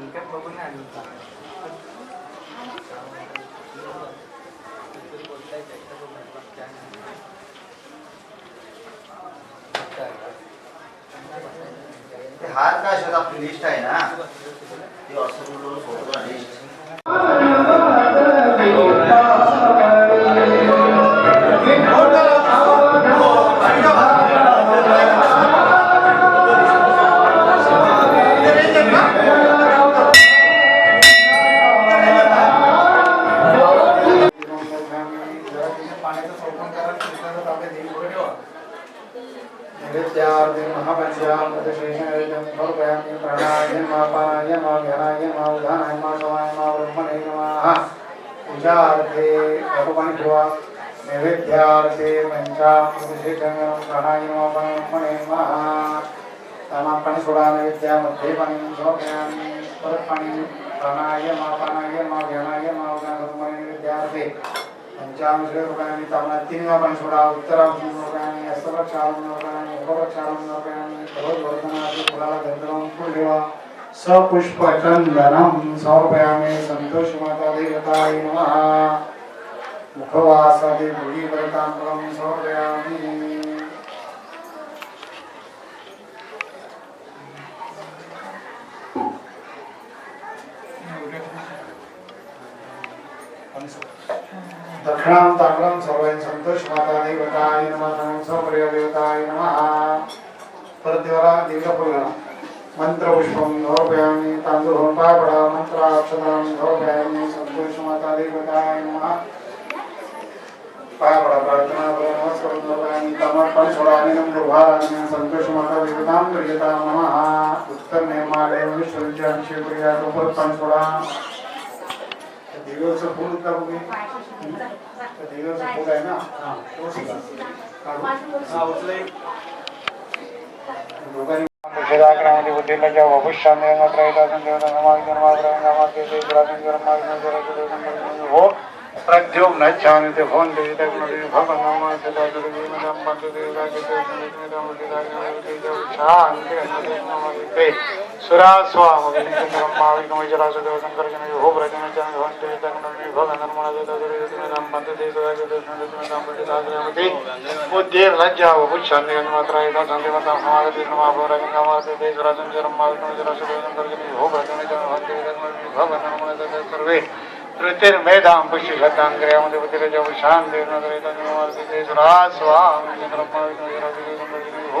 संकेत बघून नाही आलो ते हार काय असेल आपली लिस्ट आहे ना ती असं बोलून फोटो लिस्ट समर्पयामि प्राणायामापानाय मा ध्यानाय मा उदानाय मा समाय मा ब्रह्मणे नमः। पूजार्थे भगवान ठेवा नैवेद्यार्थे पंचामृत शेषनं प्राणायामापानाय नमः। त्यामा पाणी सोडा नैवेद्यामध्ये पाणी समर्पयामि परत पाणी प्राणायामापानाय मा ध्यानाय मा उदानाय ब्रह्मणे नैवेद्यार्थे पंचामृत रुपयानि तामना तीन पाणी सोडा उत्तरांश रुपयानि अष्टप्रक्षालन रुपयानि उपप्रक्षालन रुपयानि भगवद्वर्धनादि फुलाला गंधर्वं फुलदेवा सपुष्पचन्दनं समर्पयामि सन्तोषमाता नमः. मुखवासादि भुजीवरताम्बरं समर्पयामि दक्षिणां ताम्रं सर्वं सन्तोषमाता देवताय नमः। सप्रिय देवताय नमः। परत देवाला देवीला फुल मंत्रपुष्पं समर्पयामि। तांदूळ पापडा मंत्राक्षतां समर्पयामि। सन्तोषमाता देवताय नमः। पापडा प्रार्थना नमस्कार समर्पयामि। तमर्पण सोडानिनं दुर्भारानि सन्तोषमाता देवतां प्रियतां नमः। उत्तर नेमालय विश्वविद्या प्रिया परत सोडा देवीचं फूल का बघू त्या देवीचं फूल आहे ना काढू. हा बुद्धिदाग्रहामध्ये बुद्धीला ज्या नमाज हो प्रद्योम न छान ते फोन ते ते भगवान छान सुरा स्वाम ब्रह्मा विष्णु जरा हो प्रजन जन भवन ते ते भगवान नमाज ते लज्जा वपुष्याने मात्र येतात संदेवता समाज ते नमाज रंगामाते ते सुराजन जरम हो प्रजन जन भवन ते ते भगवान नमाज ते सर्वे शान देव नगर ते सुरा स्वाम ब्रह्मा विष्णु जरा सुदेव हो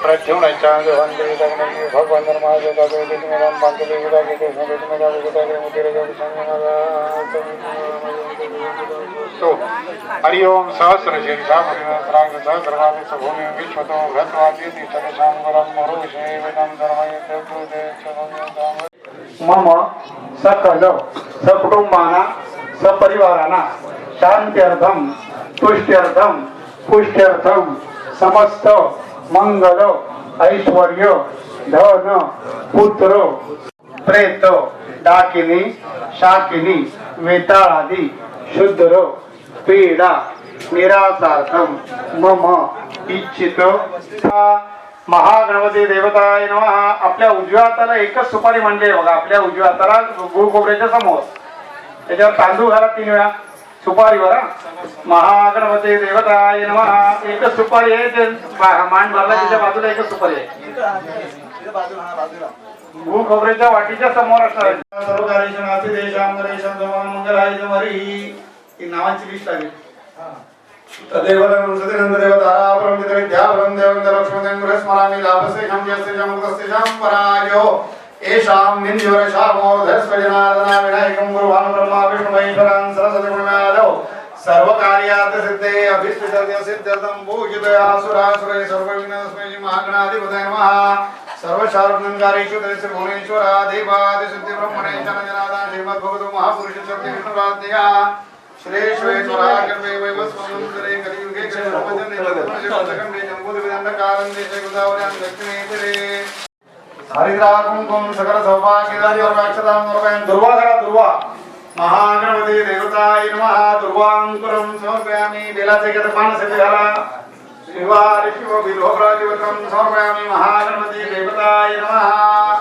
जब पुष्पांती दग्न भगवान नमाज का दे दे मेरा तो हरि ओम सहस्र शीर्षा परिणाम सहस्रवादी सभूमि विश्वतो घत्वादी मरुषे मम सकल सकुटुंबाना सपरिवाराना शांत्यर्थम तुष्ट्यर्थम पुष्ट्यर्थम समस्त मंगल ऐश्वर्य धन पुत्र प्रेत डाकिनी शाकिनी वेताळादी शुद्र पीडा निरासार्थम मम इच्छित. महागणपती देवताय नमः. आपल्या उजव्या हाताला एकच सुपारी म्हणजे बघा. आपल्या उजव्या हाताला गुळ समोर. त्याच्यावर तांदूळ घाला तीन वेळा. सुपारीवर. हा. महागणपती देवताय नमः. एकच सुपारी आहे ते. मान भरला त्याच्या बाजूला एकच सुपारी आहे. बाजूला हा बाजूला. गुळ खोबऱ्याच्या वाटीच्या समोर असणार सर्व मंगलाय जमरी ही नावांची लिस्ट आहे. तदेवलं गृहस्मरामि यस्तेषां मुक्तस्तेषां परायो येषां निन्द्योरशामोधस्वजनादना विनायकं गुरुभानु ब्रह्मा विष्णुमहेश्वरान् सरस्वती गुरुनादौ सर्व कार्यार्थ सिद्धे अभिष्टितर्थ सिद्ध्यर्थम पूजितया सुरासुरे सर्व विघ्नस्मै महागणाधिपतये नमः सर्व शारणकारेषु तस्य भुवनेश्वरा देवादि सिद्धि ब्रह्मणे जनजनादा श्रीमद् भगवतो महापुरुष सत्य विष्णुराज्ञया श्री श्वेश्वरा कर्मे वैवस्वमंतरे कलियुगे कलियुगमजने भगवते जम्बूद्विदण्डकारं देशे गोदावर्यां दक्षिणे तीरे हरिद्रा कुंकुम सकल सौभाग्यदायी और अक्षतां नरकायं दुर्वा। करा दुर्वा महागणपती देवताय नमः। दुर्वांकुरं समर्पयामि। बेलाचे गत पानसे घाला शिवारि शिव बिल्वप्रातिपत्रं समर्पयामि। महागणपती देवताय नमः।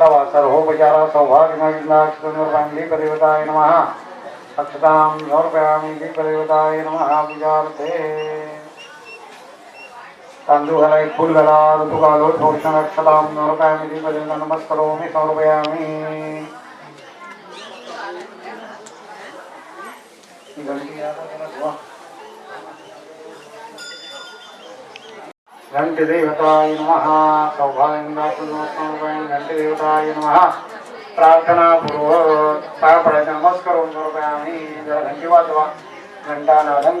लवा सर्वोपचारा सौभाग्य विघ्नाक्षतनुर्वाङ्गी देवताय नमः। अक्षतां समर्पयामि। दीपदेवताय नमः। विजार्थे तांदूळ घाला एक फुल घाला ऋतू घालो थोडीशा अक्षतां समर्पयामि दीपदेवता नमस्करोमि समर्पयामि. घंटदेवताय नमः सौभाग्यनाथनोत्तमोपाय घंटदेवताय नमः प्रार्थना पूर्वक पाय नमस्कार करून समर्पयामि जरा घंटी वाजवा घंटानादं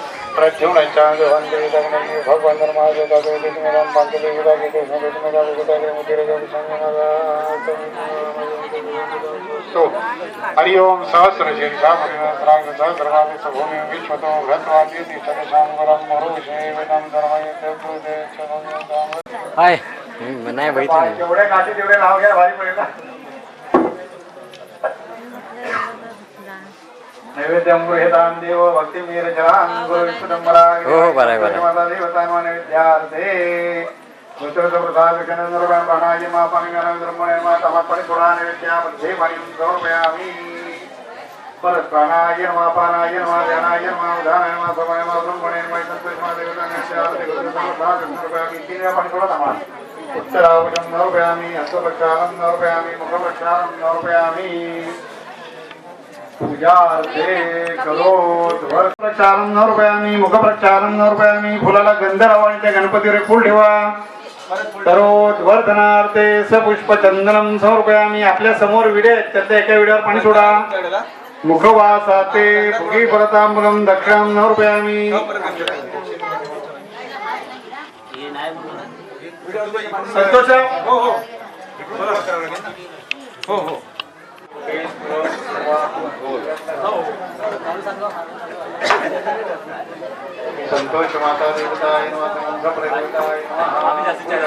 सो हरि ओम सहस्र शीर्षा परिणाम सहस्रवादी सभूमि विश्वतो घृतवादी तिष्ठते शांगरम मरुषे वेदम धर्मये देवते चरण हाय नाही तेवढे नाव घ्या भारी पडेल ना. नैवेद्यं गृहीतां देव भक्तिमीरजनां गुरु विष्णुदम्बरा हो, हो, बरं आहे, बरं आहे. माता देवतान्वा नैवेद्यार्थे गोत्रसप्रसादकनन्दरुणां प्राणायामा पाणिगानं ब्रह्मणेमा तमत्पणि पुरा नैवेद्यामध्ये पाणिं समर्पयामि परत प्राणाय नमः पानाय नमः ध्यानाय नमः उदानाय नमः समाय नमः ब्रह्मणे नमः संतोषमा देवता नैवेद्यार्थे गोत्रसप्रसादकं समर्पयामि तीन वेळा पाणी प्रचारम न रुपयांनी मुख प्रचारम न रुपयांनी फुलाला गंध लावा आणि त्या गणपतीवर फुल ठेवा. दररोज वर्धनार्थे सपुष्प चंदनम समर्पयामी आपल्यासमोर विडे त्यातल्या एका विड्यावर पाणी सोडा. मुखवासाते फुगी परतांबुलम दक्षिणाम न रुपयांनी संतोष हो हो. हो हो. संतोष माता देवताय नमः संघ प्रदेवताय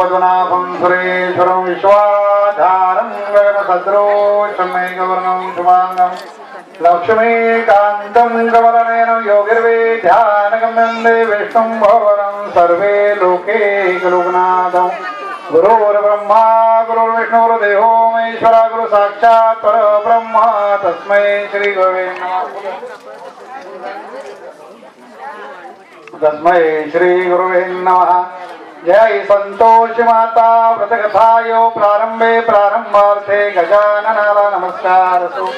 పద్మనాభం సురేశ్వరం విశ్వాధారం గగనసద్రోషమేకవర్ణం శుభాంగం. లక్ష్మీకాంతం కమలనయనం యోగిర్వేధ్యానగమ్యం దేవేష్ణం భవనం. సర్వే లోకే లోకనాథం लोके एकलोकनाथं गुरुर्ब्रह्मा गुरुदेव महेश्वरा गुरु साक्षात् परब्रह्म तस्मै श्रीगुरवे नमः तस्मै श्री गुरुवे नमः. जय संतोष माता व्रतकथायो प्रारंभे प्रारंभार्थे गजाननाला नमस्कार असो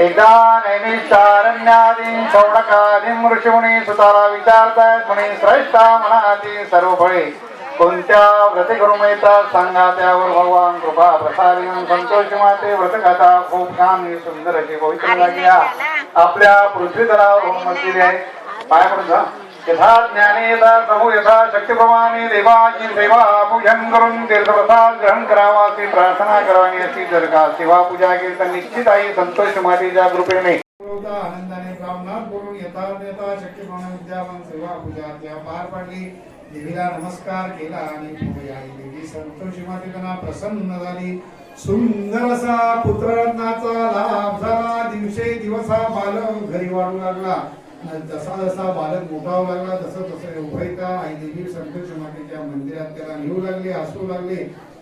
एकदा नैमिषारण्यादी शौनकादी ऋषिमुनी सुताला विचारतायत मुनी श्रेष्ठा मनाती सर्व फळे कोणत्या व्रते करू मिळतात सांगा त्यावर भगवान कृपा प्रसारी संतोष माते व्रतकथा खूप छान आणि सुंदर अशी पवित्र लागली आपल्या पृथ्वी तलावर होऊन आहे. पाय पडून जा. यथा ज्ञाने यथा समू यथा शक्यप्रमाणे देवाची सेवा पूजन करून तीर्थप्रसाद ग्रहण करावा अशी प्रार्थना करावी अशी जर का सेवा पूजा केली तर निश्चित आहे संतोष मातेच्या कृपेने. आनंदाने ब्राह्मणात बोलून यथा यथा शक्यप्रमाणे विद्यापन सेवा पूजा त्या पार पाडली. देवीला नमस्कार केला आणि पुढे देवी संतोषी माते प्रसन्न झाली. सुंदर असा पुत्ररत्नाचा लाभ झाला. दिवसे दिवसा बालक घरी वाढू लागला. जसा जसा बालक मोठा होऊ लागला तसं तसं उभयता आई देवी संतोषी मातेच्या मंदिरात त्याला नेऊ लागले हसू लागले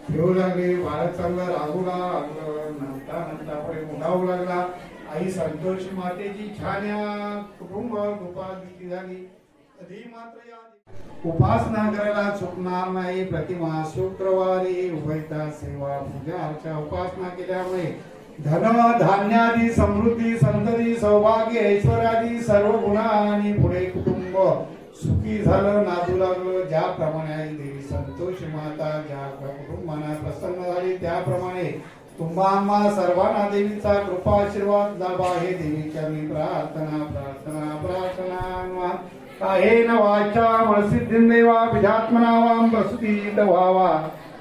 खेळू लागले बालक चांगला राहू नंतर नंतर पुढे मोठा होऊ लागला. आई संतोषी मातेची छान या कुटुंब कृपा झाली. कधी मात्र या उपासना करायला चुकणार नाही प्रतिमा शुक्रवारी उभयता सेवा पूजा अर्चा उपासना केल्यामुळे धन धान्यादी समृद्धी संतती सौभाग्य ऐश्वर्यादी सर्व गुणा आणि पुढे कुटुंब सुखी झालं नादू लागलं. ज्याप्रमाणे आई देवी संतोष माता ज्या कुटुंबांना प्रसन्न झाली त्याप्रमाणे तुम्हा सर्वांना देवीचा कृपा आशीर्वाद लाभा. हे देवीच्या मी प्रार्थना प्रार्थना प्रार्थना काहेन वाचा मनसिद्धिं देवा विजात्मना वां प्रसूतीत व्हावा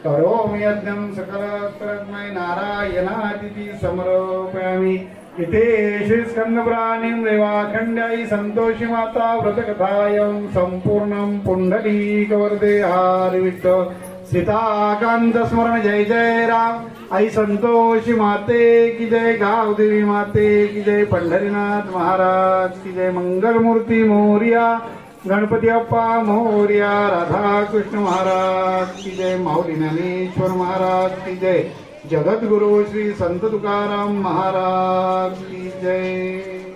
करोमि यज्ञं सकलत्रज्ञै नारायणादिति समर्पयामि। इति श्रीस्कन्दपुराणीं स्कंदपुराणीं सन्तोषि माता व्रतकथायं सम्पूर्णं पुण्डलीकवर्दे हारिविष्ट सीताकांत स्मरण जय जय राम। आई संतोषी माते की जय गाव देवी माते की जय पंढरीनाथ महाराज की जय मंगलमूर्ती मोर्या गणपती अप्पा मोर्या राधा कृष्ण महाराज की जय माऊली ज्ञानेश्वर महाराज की जय जगद्गुरु श्री संत तुकाराम महाराज की जय।